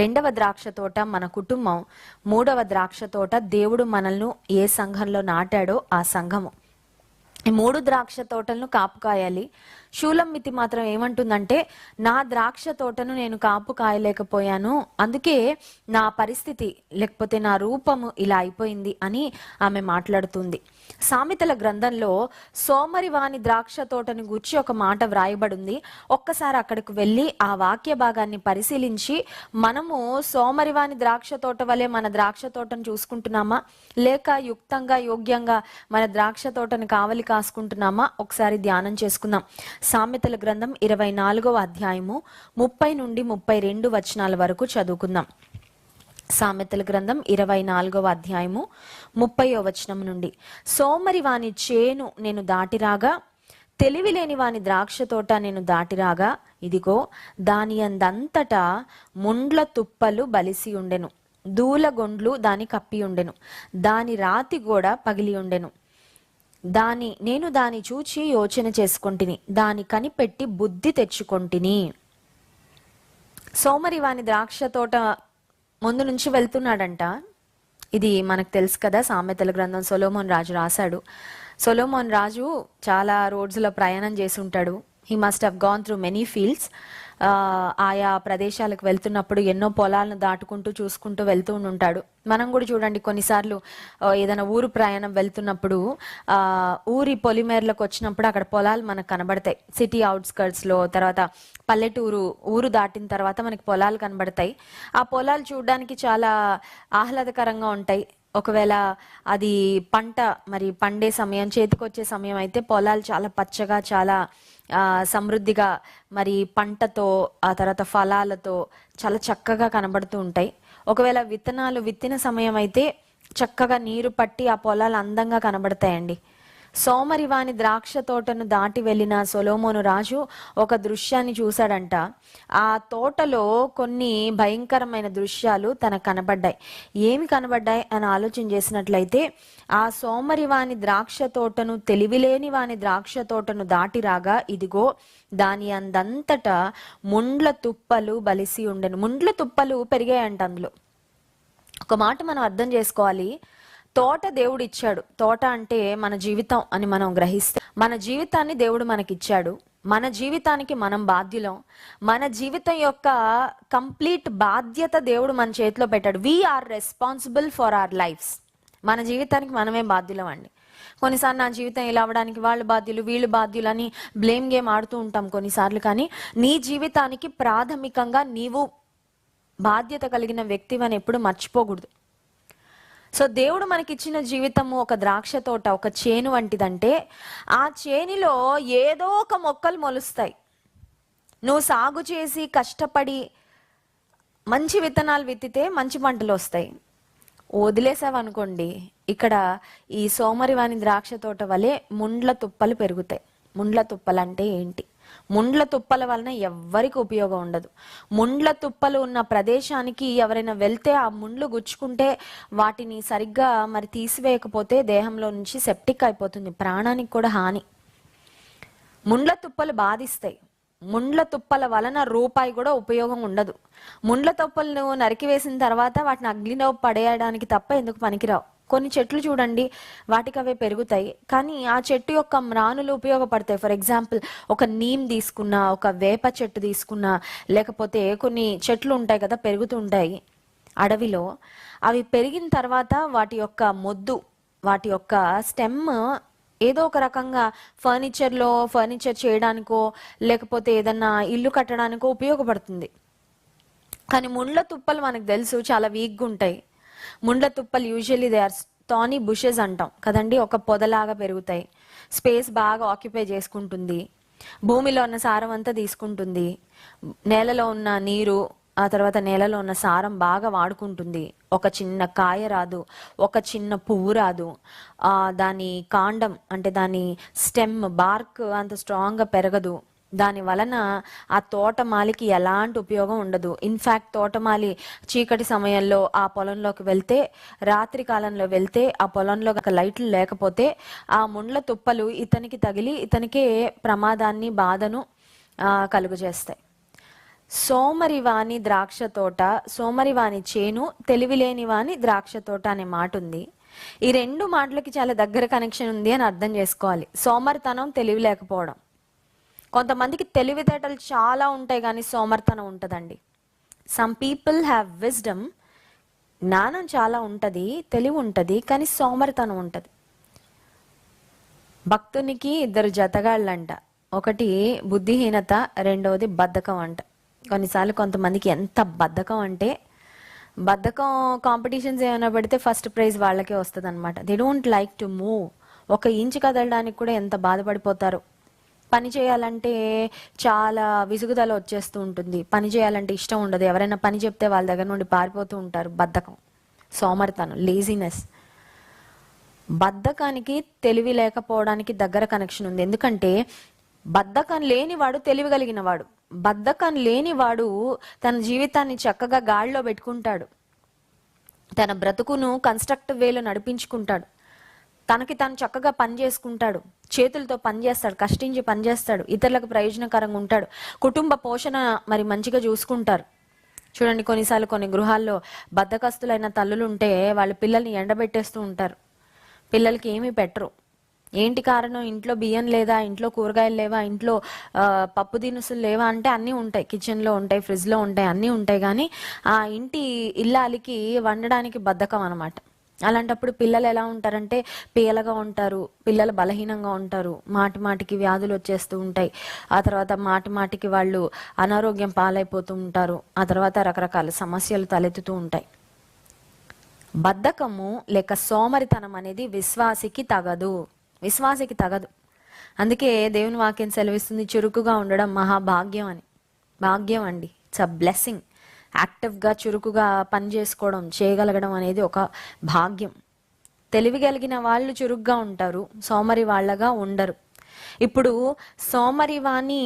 రెండవ ద్రాక్ష తోట మన కుటుంబం మూడవ ద్రాక్ష తోట దేవుడు మనల్ని ఏ సంఘంలో నాటాడో ఆ సంఘము. ఈ మూడు ద్రాక్ష తోటలను కాపు కాయాలి. శూలం మితి మాత్రం ఏమంటుందంటే నా ద్రాక్ష తోటను నేను కాపు కాయలేకపోయాను అందుకే నా పరిస్థితి లేకపోతే నా రూపము ఇలా అయిపోయింది అని ఆమె మాట్లాడుతుంది. సామెతల గ్రంథంలో సోమరివాని ద్రాక్ష తోటను గూర్చి ఒక మాట వ్రాయబడింది. ఒక్కసారి అక్కడికి వెళ్ళి ఆ వాక్య భాగాన్ని పరిశీలించి మనము సోమరివాని ద్రాక్ష తోట వలె మన ద్రాక్ష తోటను చూసుకుంటున్నామా? లేక యుక్తంగా యోగ్యంగా మన ద్రాక్ష తోటను కావలి కాసుకుంటున్నామా? ఒకసారి ధ్యానం చేసుకుందాం. సామెతల గ్రంథం ఇరవై నాలుగవ అధ్యాయము ముప్పై నుండి ముప్పై రెండు వచనాల వరకు చదువుకుందాం. సామెతల గ్రంథం ఇరవై నాలుగవ అధ్యాయము ముప్పయో వచనం నుండి. సోమరి వాని చేను నేను దాటిరాగా తెలివి లేని వాని ద్రాక్ష తోట నేను దాటిరాగా ఇదిగో దాని అందంతటా ముండ్ల తుప్పలు బలిసి ఉండెను దూలగొండ్లు దాని కప్పి ఉండెను దాని రాతి గోడ పగిలి ఉండెను. దాని నేను దాని చూచి యోచన చేసుకొంటిని దాని కనిపెట్టి బుద్ధి తెచ్చుకొంటిని. సోమరి వాని ద్రాక్ష తోట ముందు నుంచి వెళ్తున్నాడంట. ఇది మనకు తెలుసు కదా సామెతల గ్రంథం సొలోమోన్ రాజు రాశాడు. సొలోమోన్ రాజు చాలా రోడ్స్లో ప్రయాణం చేసి ఉంటాడు. He must have gone through many fields ఆయా ప్రదేశాలకు వెళ్తున్నప్పుడు ఎన్నో పొలాలను దాటుకుంటూ చూసుకుంటూ వెళ్తూ ఉంటాడు. మనం కూడా చూడండి కొన్నిసార్లు ఏదైనా ఊరు ప్రయాణం వెళ్తున్నప్పుడు ఊరి పొలిమేరలకు వచ్చినప్పుడు అక్కడ పొలాలు మనకు కనబడతాయి. సిటీ అవుట్స్కర్ట్స్లో తర్వాత పల్లెటూరు ఊరు దాటిన తర్వాత మనకి పొలాలు కనబడతాయి. ఆ పొలాలు చూడడానికి చాలా ఆహ్లాదకరంగా ఉంటాయి. ఒకవేళ అది పంట మరి పండే సమయం చేతికొచ్చే సమయం అయితే పొలాలు చాలా పచ్చగా చాలా సమృద్ధిగా మరి పంటతో ఆ తర్వాత ఫలాలతో చాలా చక్కగా కనబడుతూ ఉంటాయి. ఒకవేళ విత్తనాలు విత్తిన సమయం అయితే చక్కగా నీరు పట్టి ఆ పొలాలు అందంగా కనబడతాయండి. సోమరివాని ద్రాక్ష తోటను దాటి వెళ్ళిన సొలోమోను రాజు ఒక దృశ్యాన్ని చూశాడంట. ఆ తోటలో కొన్ని భయంకరమైన దృశ్యాలు తనకు కనబడ్డాయి. ఏమి కనబడ్డాయి అని ఆలోచన చేసినట్లయితే ఆ సోమరివాని ద్రాక్ష తోటను తెలివిలేని వాని ద్రాక్ష తోటను దాటి రాగా ఇదిగో దాని అందంతటా ముండ్ల తుప్పలు బలిసి ఉండను. ముండ్ల తుప్పలు పెరిగాయంట అందులో. ఒక మాట మనం అర్థం చేసుకోవాలి. తోట దేవుడు ఇచ్చాడు తోట అంటే మన జీవితం అని మనం గ్రహిస్తే మన జీవితాన్ని దేవుడు మనకిచ్చాడు. మన జీవితానికి మనం బాధ్యులం. మన జీవితం యొక్క కంప్లీట్ బాధ్యత దేవుడు మన చేతిలో పెట్టాడు. We're responsible for our lifes మన జీవితానికి మనమే బాధ్యులం అండి కొన్నిసార్లు నా జీవితం ఇలా అవ్వడానికి వాళ్ళు బాధ్యులు వీళ్ళు బాధ్యులు అని బ్లేమ్ గేమ్ ఆడుతూ ఉంటాం కొన్నిసార్లు. కానీ నీ జీవితానికి ప్రాథమికంగా నీవు బాధ్యత కలిగిన వ్యక్తివని ఎప్పుడు మర్చిపోకూడదు. సో దేవుడు మనకిచ్చిన జీవితము ఒక ద్రాక్ష తోట ఒక చేను వంటిదంటే ఆ చేనిలో ఏదో ఒక మొక్కలు మొలుస్తాయి. నువ్వు సాగు చేసి కష్టపడి మంచి విత్తనాలు విత్తితే మంచి పంటలు వస్తాయి. వదిలేసావనుకోండి ఇక్కడ ఈ సోమరివాణి ద్రాక్ష తోట వలె ముండ్ల తుప్పలు పెరుగుతాయి. ముండ్ల తుప్పలు అంటే ఏంటి? ముండ్ల తుప్పల వలన ఎవ్వరికి ఉపయోగం ఉండదు. ముండ్ల తుప్పలు ఉన్న ప్రదేశానికి ఎవరైనా వెళ్తే ఆ ముండ్లు గుచ్చుకుంటే వాటిని సరిగ్గా మరి తీసివేయకపోతే దేహంలో నుంచి సెప్టిక్ అయిపోతుంది. ప్రాణానికి కూడా హాని. ముండ్ల తుప్పలు బాధిస్తాయి. ముండ్ల తుప్పల వలన రూపాయి కూడా ఉపయోగం ఉండదు. ముండ్ల తుప్పలను నరికివేసిన తర్వాత వాటిని అగ్నిలో పడేయడానికి తప్ప ఎందుకు పనికిరావు? కొన్ని చెట్లు చూడండి వాటికి అవే పెరుగుతాయి. కానీ ఆ చెట్టు యొక్క మ్రానులు ఉపయోగపడతాయి. ఫర్ ఎగ్జాంపుల్ ఒక నీమ్ తీసుకున్నా ఒక వేప చెట్టు తీసుకున్నా లేకపోతే కొన్ని చెట్లు ఉంటాయి కదా పెరుగుతూ ఉంటాయి అడవిలో. అవి పెరిగిన తర్వాత వాటి యొక్క మొద్దు వాటి యొక్క స్టెమ్ ఏదో ఒక రకంగా ఫర్నిచర్లో ఫర్నిచర్ చేయడానికో లేకపోతే ఏదన్నా ఇల్లు కట్టడానికో ఉపయోగపడుతుంది. కానీ ముండ్ల తుప్పలు మనకు తెలుసు చాలా వీక్గా ఉంటాయి. ముండ్ల తుప్పలు usually they are thorny bushes అంటాం. కదండి? ఒక పొదలాగా పెరుగుతాయి. స్పేస్ బాగా ఆక్యుపై చేసుకుంటుంది. భూమిలో ఉన్న సారం అంతా తీసుకుంటుంది. నేలలో ఉన్న నీరు ఆ తర్వాత నేలలో ఉన్న సారం బాగా వాడుకుంటుంది. ఒక చిన్న కాయ రాదు. ఒక చిన్న పువ్వు రాదు. దాని కాండం అంటే దాని స్టెమ్ బార్క్ అంత స్ట్రాంగ్గా పెరగదు. దాని వలన ఆ తోటమాలికి ఎలాంటి ఉపయోగం ఉండదు. ఇన్ఫ్యాక్ట్ తోటమాలి చీకటి సమయంలో ఆ పొలంలోకి వెళ్తే రాత్రి కాలంలో వెళ్తే ఆ పొలంలో ఒక లైట్లు లేకపోతే ఆ ముండ్ల తుప్పలు ఇతనికి తగిలి ఇతనికే ప్రమాదాన్ని బాధను కలుగజేస్తాయి. సోమరివాణి ద్రాక్ష తోట సోమరివాని చేను తెలివిలేని వాని ద్రాక్ష తోట అనే మాట ఉంది. ఈ రెండు మాటలకి చాలా దగ్గర కనెక్షన్ ఉంది అని అర్థం చేసుకోవాలి. సోమరితనం తెలివి లేకపోవడం. కొంతమందికి తెలివితేటలు చాలా ఉంటాయి కానీ సోమర్తనం ఉంటుందండి. సమ్ పీపుల్ హ్యావ్ విజ్డమ్ జ్ఞానం చాలా ఉంటుంది తెలివి ఉంటుంది కానీ సోమరితనం ఉంటుంది. భక్తునికి ఇద్దరు జతగాళ్ళంట. ఒకటి బుద్ధిహీనత రెండవది బద్ధకం అంట. కొన్నిసార్లు కొంతమందికి ఎంత బద్ధకం అంటే బద్ధకం కాంపిటీషన్స్ ఏమైనా పెడితే ఫస్ట్ ప్రైజ్ వాళ్ళకే వస్తుంది అనమాట they don't like to move ఒక ఇంచు కదలడానికి కూడా ఎంత బాధపడిపోతారు? పని చేయాలంటే చాలా విసుగుదల వచ్చేస్తూ ఉంటుంది. పని చేయాలంటే ఇష్టం ఉండదు. ఎవరైనా పని చెప్తే వాళ్ళ దగ్గర నుండి పారిపోతూ ఉంటారు బద్ధకం సోమరితనం లేజినెస్ బద్ధకానికి తెలివి లేకపోవడానికి దగ్గర కనెక్షన్ ఉంది. ఎందుకంటే బద్ధకం లేనివాడు తెలివి కలిగిన వాడు బద్ధకం లేనివాడు తన జీవితాన్ని చక్కగా గాడిలో పెట్టుకుంటాడు. తన బ్రతుకును కన్స్ట్రక్టివ్ వేలో నడిపించుకుంటాడు. తనకి తను చక్కగా పని చేసుకుంటాడు. చేతులతో పనిచేస్తాడు కష్టించి పని చేస్తాడు ఇతరులకు ప్రయోజనకరంగా ఉంటాడు. కుటుంబ పోషణ మరి మంచిగా చూసుకుంటారు. చూడండి కొన్నిసార్లు కొన్ని గృహాల్లో బద్దకస్తులైన తల్లులు ఉంటే వాళ్ళ పిల్లల్ని ఎండబెట్టేస్తూ ఉంటారు. పిల్లలకి ఏమీ పెట్టరు. ఏంటి కారణం? ఇంట్లో బియ్యం లేదా ఇంట్లో కూరగాయలు లేవా ఇంట్లో పప్పు దినుసులు లేవా అంటే అన్నీ ఉంటాయి. కిచెన్లో ఉంటాయి ఫ్రిడ్జ్లో ఉంటాయి అన్నీ ఉంటాయి. కానీ ఆ ఇంటి ఇల్లాలికి వండడానికి బద్ధకం అనమాట అలాంటప్పుడు పిల్లలు ఎలా ఉంటారంటే పీలగా ఉంటారు పిల్లలు బలహీనంగా ఉంటారు మాటి మాటికి వ్యాధులు వచ్చేస్తూ ఉంటాయి. ఆ తర్వాత మాటి మాటికి వాళ్ళు అనారోగ్యం పాలైపోతూ ఉంటారు. ఆ తర్వాత రకరకాల సమస్యలు తలెత్తుతూ ఉంటాయి. బద్ధకము లేక సోమరితనం అనేది విశ్వాసికి తగదు. విశ్వాసికి తగదు. అందుకే దేవుని వాక్యం సెలవిస్తుంది చురుకుగా ఉండడం మహాభాగ్యం అని. భాగ్యం అండి. ఇట్స్ అ బ్లెస్సింగ్ యాక్టివ్గా చురుకుగా పని చేసుకోవడం చేయగలగడం అనేది ఒక భాగ్యం. తెలివి కలిగిన వాళ్ళు చురుగ్గా ఉంటారు సోమరి వాళ్ళగా ఉండరు. ఇప్పుడు సోమరి వాణి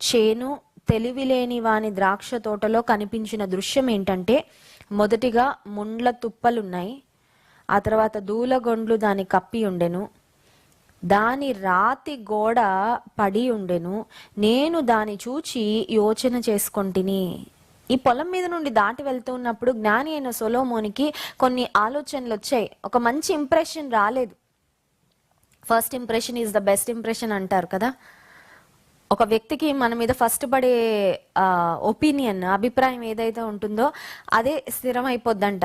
చేను తెలివి లేని వాని ద్రాక్ష తోటలో కనిపించిన దృశ్యం ఏంటంటే మొదటిగా ముండ్ల తుప్పలున్నాయి ఆ తర్వాత దూలగొండ్లు దాని కప్పి ఉండెను దాని రాతి గోడ పడి ఉండెను నేను దాని చూచి యోచన చేసుకొంటిని. ఈ పొలం మీద నుండి దాటి వెళ్తూ ఉన్నప్పుడు జ్ఞాని అయిన సొలోమోనికి కొన్ని ఆలోచనలు వచ్చాయి. ఒక మంచి ఇంప్రెషన్ రాలేదు. First impression is the best impression అంటారు కదా. ఒక వ్యక్తికి మన మీద ఫస్ట్ పడే ఒపీనియన్ అభిప్రాయం ఏదైతే ఉంటుందో అదే స్థిరం అయిపోద్దంట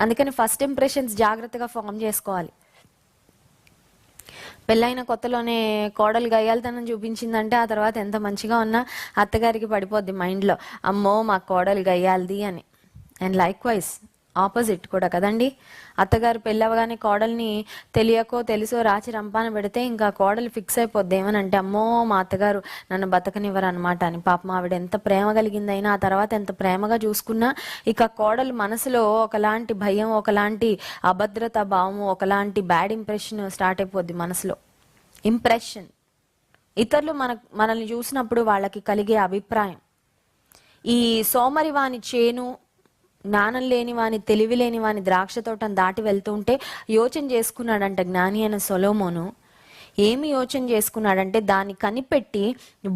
అందుకని ఫస్ట్ ఇంప్రెషన్స్ జాగ్రత్తగా ఫామ్ చేసుకోవాలి. పెళ్ళైన కొత్తలోనే కోడలు గయ్యాలతనం చూపించిందంటే ఆ తర్వాత ఎంత మంచిగా ఉన్నా అత్తగారికి పడిపోద్ది మైండ్లో. అమ్మో మా కోడలు గయ్యాలది అని. అండ్ లైక్ వైజ్ ఆపోజిట్ కూడా కదండి. అత్తగారు పెళ్ళవగానే కోడల్ని తెలియకో తెలుసో రాచి రంపాన పెడితే ఇంకా కోడలు ఫిక్స్ అయిపోద్ది. ఏమనంటే అమ్మో మా అత్తగారు నన్ను బతకనివ్వరు అనమాట అని. పాపం ఆవిడ ఎంత ప్రేమ కలిగిందైనా ఆ తర్వాత ఎంత ప్రేమగా చూసుకున్నా ఇక కోడలు మనసులో ఒకలాంటి భయం ఒకలాంటి అభద్రత భావము ఒకలాంటి బ్యాడ్ ఇంప్రెషన్ స్టార్ట్ అయిపోద్ది మనసులో. ఇంప్రెషన్ ఇతరులు మన మనల్ని చూసినప్పుడు వాళ్ళకి కలిగే అభిప్రాయం. ఈ సోమరివాణి చేను జ్ఞానం లేని వాని తెలివి లేని వాని ద్రాక్ష తోటను దాటి వెళ్తూ ఉంటే యోచన చేసుకున్నాడంట జ్ఞాని అయిన సొలోమోను. ఏమి యోచన చేసుకున్నాడంటే దాన్ని కనిపెట్టి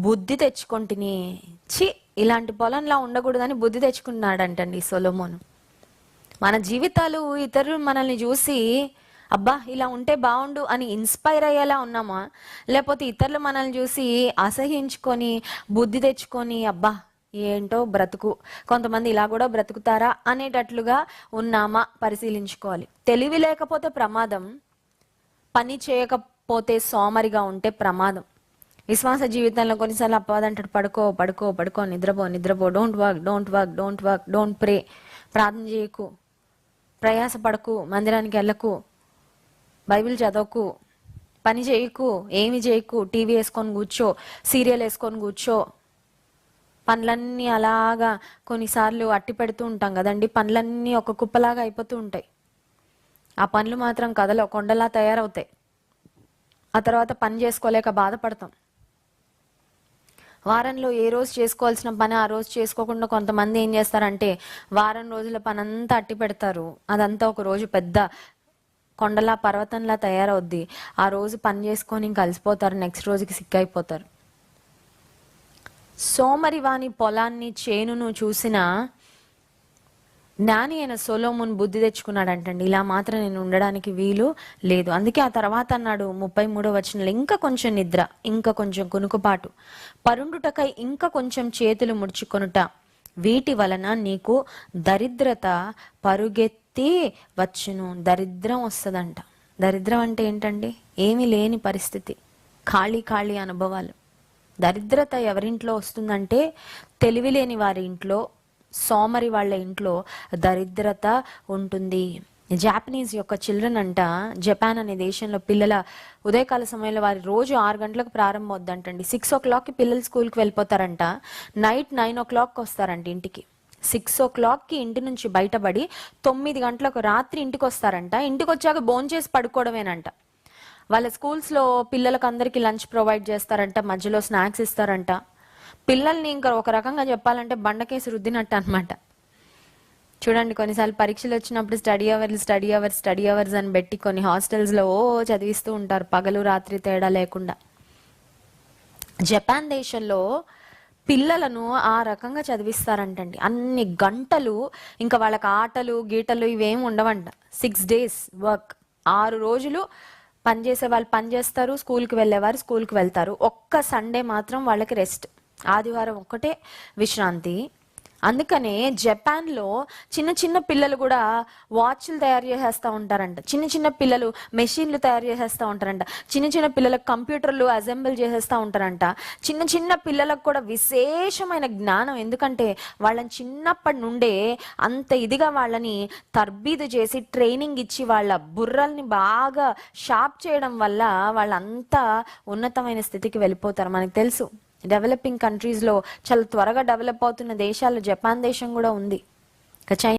బుద్ధి తెచ్చుకొంటిని చి ఇలాంటి పొలంలా ఉండకూడదని బుద్ధి తెచ్చుకున్నాడంటండి సొలోమోను. మన జీవితాలు ఇతరులు మనల్ని చూసి అబ్బా ఇలా ఉంటే బాగుండు అని ఇన్స్పైర్ అయ్యేలా ఉన్నామా? లేకపోతే ఇతరులు మనల్ని చూసి అసహించుకొని బుద్ధి తెచ్చుకొని అబ్బా ఏంటో బ్రతుకు. కొంతమంది ఇలా కూడా బ్రతుకుతారా అనేటట్లుగా ఉన్నామా పరిశీలించుకోవాలి. తెలివి లేకపోతే ప్రమాదం పని చేయకపోతే సోమరిగా ఉంటే ప్రమాదం. విశ్వాస జీవితంలో కొన్నిసార్లు అప్పదంటాడు పడుకో పడుకో పడుకో నిద్రపో నిద్రపో don't work don't work don't work don't pray ప్రార్థన చేయకు ప్రయాస పడకు మందిరానికి వెళ్ళకు బైబిల్ చదవకు పని చేయకు ఏమి చేయకు టీవీ వేసుకొని కూర్చో సీరియల్ వేసుకొని కూర్చో పనులన్నీ అలాగా కొన్నిసార్లు అట్టి పెడుతూ ఉంటాం కదండి. పనులన్నీ ఒక కుప్పలాగా అయిపోతూ ఉంటాయి. ఆ పనులు మాత్రం కథలో కొండలా తయారవుతాయి. ఆ తర్వాత పని చేసుకోలేక బాధపడతాం. వారంలో ఏ రోజు చేసుకోవాల్సిన పని ఆ రోజు చేసుకోకుండా కొంతమంది ఏం చేస్తారంటే వారం రోజుల పని అంతా అట్టి పెడతారు. అదంతా ఒక రోజు పెద్ద కొండలా పర్వతంలా తయారవుద్ది. ఆ రోజు పని చేసుకొని ఇంక కలిసిపోతారు నెక్స్ట్ రోజుకి సిక్ అయిపోతారు సోమరివాని పొలాన్ని చేనును చూసిన జ్ఞాని అయిన సొలోమున్ బుద్ధి తెచ్చుకున్నాడంటండి. ఇలా మాత్రం నేను ఉండడానికి వీలు లేదు. అందుకే ఆ తర్వాత అన్నాడు ముప్పై మూడో వచనంలో ఇంకా కొంచెం నిద్ర ఇంకా కొంచెం కునుకుపాటు. పరుండుటకై ఇంకా కొంచెం చేతులు ముడుచుకొనుట. వీటి వలన నీకు దరిద్రత పరుగెత్తి వచ్చును. దరిద్రం వస్తుందంట. దరిద్రం అంటే ఏంటండి? ఏమీ లేని పరిస్థితి. ఖాళీ ఖాళీ అనుభవాలు. దరిద్రత ఎవరింట్లో వస్తుందంటే తెలివిలేని వారి ఇంట్లో సోమరి వాళ్ళ ఇంట్లో దరిద్రత ఉంటుంది. జాపనీస్ యొక్క చిల్డ్రన్ అంట జపాన్ అనే దేశంలో పిల్లల ఉదయకాల సమయంలో వారి రోజు ఆరు గంటలకు ప్రారంభం అవుద్దంటండి సిక్స్ ఓ క్లాక్కి పిల్లలు స్కూల్కి వెళ్ళిపోతారంట. నైట్ నైన్ ఓ క్లాక్కి వస్తారంట ఇంటికి. సిక్స్ ఓ క్లాక్కి ఇంటి నుంచి బయటపడి తొమ్మిది గంటలకు రాత్రి ఇంటికి వస్తారంట. ఇంటికి వచ్చాక భోంచేసి పడుకోవడమేనంట. వాళ్ళ స్కూల్స్లో పిల్లలకు అందరికీ లంచ్ ప్రొవైడ్ చేస్తారంట మధ్యలో స్నాక్స్ ఇస్తారంట. పిల్లల్ని ఇంకా ఒక రకంగా చెప్పాలంటే బండకేసి రుద్దినట్టు అనమాట చూడండి కొన్నిసార్లు పరీక్షలు వచ్చినప్పుడు study hours study hours study hours అని పెట్టి కొన్ని హాస్టల్స్లో ఓ చదివిస్తూ ఉంటారు పగలు రాత్రి తేడా లేకుండా. జపాన్ దేశంలో పిల్లలను ఆ రకంగా చదివిస్తారంటండి. అన్ని గంటలు ఇంకా వాళ్ళకి ఆటలు గీటలు ఇవేం ఉండవంట. సిక్స్ డేస్ వర్క్ ఆరు రోజులు పనిచేసే వాళ్ళు పని చేస్తారు స్కూల్కి వెళ్ళేవారు స్కూల్కి వెళ్తారు. ఒక్క సండే మాత్రం వాళ్ళకి రెస్ట్. ఆదివారం ఒక్కటే విశ్రాంతి. అందుకనే జపాన్లో చిన్న చిన్న పిల్లలు కూడా వాచ్లు తయారు చేసేస్తూ ఉంటారంట. చిన్న చిన్న పిల్లలు మెషిన్లు తయారు చేసేస్తూ ఉంటారంట. చిన్న చిన్న పిల్లలకు కంప్యూటర్లు అసెంబుల్ చేసేస్తూ ఉంటారంట. చిన్న చిన్న పిల్లలకు కూడా విశేషమైన జ్ఞానం. ఎందుకంటే వాళ్ళని చిన్నప్పటి నుండే అంత ఇదిగా వాళ్ళని తర్బీదు చేసి ట్రైనింగ్ ఇచ్చి వాళ్ళ బుర్రల్ని బాగా షార్ప్ చేయడం వల్ల వాళ్ళంతా ఉన్నతమైన స్థితికి వెళ్ళిపోతారు. మనకు తెలుసు. డెవలపింగ్ కంట్రీస్లో చాలా త్వరగా డెవలప్ అవుతున్న దేశాల్లో జపాన్ దేశం కూడా ఉంది. ఇక చైనా